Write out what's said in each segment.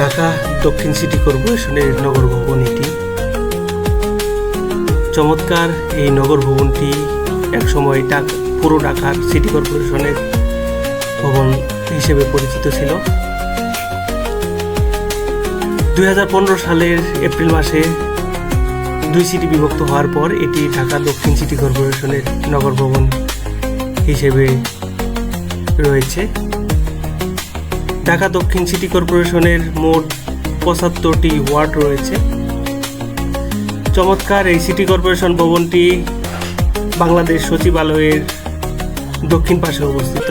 ঢাকা, দক্ষিণ সিটি কর্পোরেশনের নগর ভবন এটি। চমৎকার এই নগর ভবনটি একসময় ডাক পুরো ঢাকার সিটি কর্পোরেশনের ভবন হিসেবে পরিচিত ছিল। দুই হাজার পনেরো সালের এপ্রিল মাসে দুই সিটি বিভক্ত হওয়ার পর এটি ঢাকা, দক্ষিণ সিটি কর্পোরেশনের নগর ভবন হিসেবে রয়েছে। ঢাকা দক্ষিণ সিটি কর্পোরেশনের মোট পঁচাত্তরটি ওয়ার্ড রয়েছে। চমৎকার এই সিটি কর্পোরেশন ভবনটি বাংলাদেশ সচিবালয়ের দক্ষিণ পাশে অবস্থিত।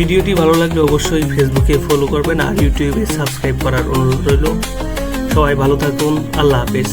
ভিডিওটি ভালো লাগলে অবশ্যই ফেসবুকে ফলো করবেন আর ইউটিউবে সাবস্ক্রাইব করার অনুরোধ রইল। সবাই ভালো থাকুন। আল্লাহ হাফেজ।